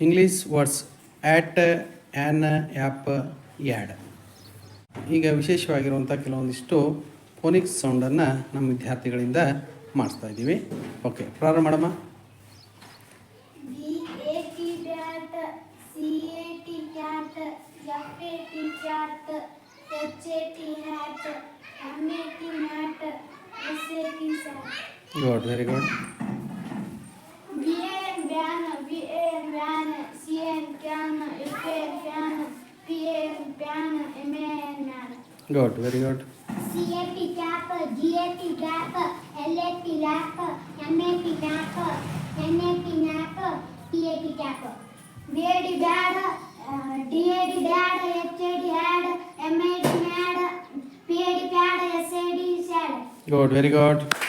English words at an app ad ಈಗ ವಿಶೇಷವಾಗಿರುವಂಥ ಕೆಲವೊಂದಿಷ್ಟು phonics ಸೌಂಡನ್ನು ನಮ್ಮ ವಿದ್ಯಾರ್ಥಿಗಳಿಂದ ಮಾಡಿಸ್ತಾ ಇದ್ದೀವಿ. ಓಕೆ ಪ್ರಾರಂಭ ಮಾಡಮ್ಮ. Good very T banana. Good, very good. CAP cap, GAP gap, LAP lap, MAP nap, NAP nap, TAP cap. BAD bad, uh, DAD dad, HAD had, MAD mad, PAD pad, SAD sad. Good, very good.